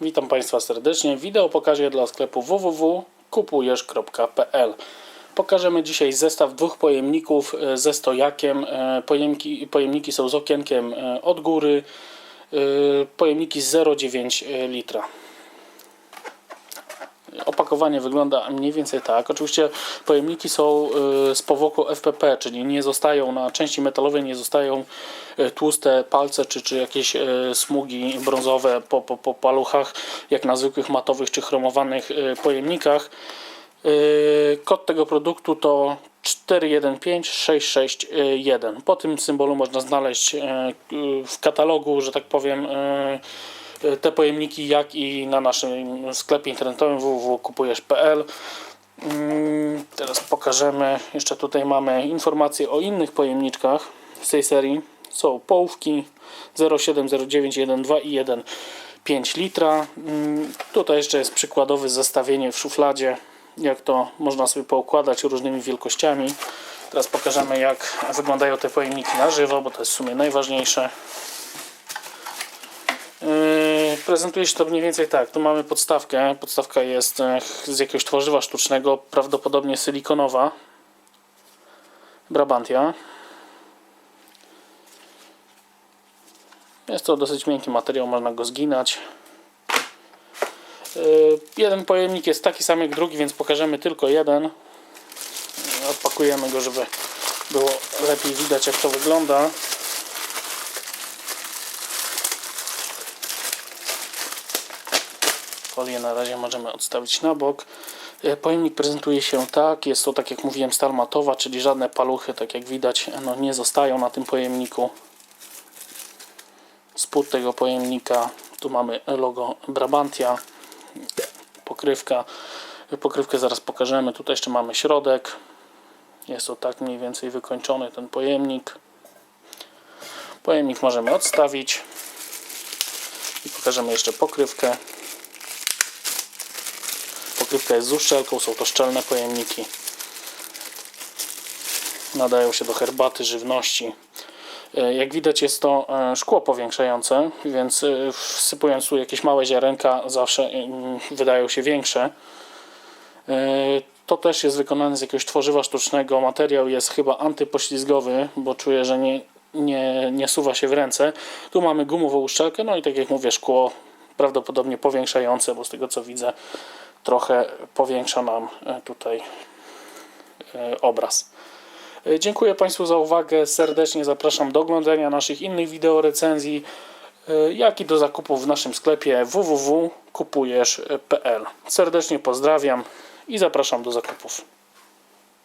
Witam Państwa serdecznie. Wideo pokażę dla sklepu www.kupujesz.pl Pokażemy dzisiaj zestaw dwóch pojemników e, ze stojakiem. E, Pojemki, pojemniki są z okienkiem e, od góry. Pojemniki z 0,9 litra. Opakowanie wygląda mniej więcej tak. Oczywiście pojemniki są y, z powłoką FPP, czyli nie zostają na części metalowej, nie zostają y, tłuste palce czy, czy jakieś y, smugi brązowe po, po, po paluchach, jak na zwykłych matowych czy chromowanych pojemnikach. Kod tego produktu to 415661. Po tym symbolu można znaleźć w katalogu, że tak powiem, te pojemniki, jak i na naszym sklepie internetowym www.kupujesz.pl. Mm, Teraz pokażemy, jeszcze tutaj mamy informacje o innych pojemniczkach z tej serii. Są połówki 07, 09, 1,2 i 1,5 litra. Mm, Tutaj jeszcze jest przykładowe zestawienie w szufladzie, jak to można sobie poukładać różnymi wielkościami. Teraz pokażemy jak wyglądają te pojemniki na żywo, bo to jest w sumie najważniejsze. Yy, Prezentuje się to mniej więcej tak. Tu mamy podstawkę. Podstawka jest e, z jakiegoś tworzywa sztucznego, prawdopodobnie silikonowa. Brabantia. Jest to dosyć miękki materiał, można go zginać. Yy, Jeden pojemnik jest taki sam jak drugi, więc pokażemy tylko jeden. Odpakujemy go, żeby było lepiej widać jak to wygląda. Folię na razie możemy odstawić na bok. E, Pojemnik prezentuje się tak. Jest to, tak jak mówiłem, stal matowa, czyli żadne paluchy, tak jak widać, no, nie zostają na tym pojemniku. Spód tego pojemnika. Tu mamy logo Brabantia. Pokrywka. Pokrywkę zaraz pokażemy. Tutaj jeszcze mamy środek. Jest to tak mniej więcej wykończony ten pojemnik. Pojemnik możemy odstawić. I pokażemy jeszcze pokrywkę. Pokrywka jest z uszczelką, są to szczelne pojemniki. Nadają się do herbaty, żywności. E, Jak widać jest to e, szkło powiększające, więc e, wsypując tu jakieś małe ziarenka zawsze wydają się większe. To też jest wykonane z jakiegoś tworzywa sztucznego. Materiał jest chyba antypoślizgowy, bo czuję, że nie, nie, nie suwa się w ręce. Tu mamy gumową uszczelkę, no i tak jak mówię, szkło prawdopodobnie powiększające, bo z tego co widzę, trochę powiększa nam e, tutaj e, obraz. E, Dziękuję Państwu za uwagę. Serdecznie zapraszam do oglądania naszych innych wideo recenzji, e, jak i do zakupów w naszym sklepie www.kupujesz.pl. Serdecznie pozdrawiam i zapraszam do zakupów.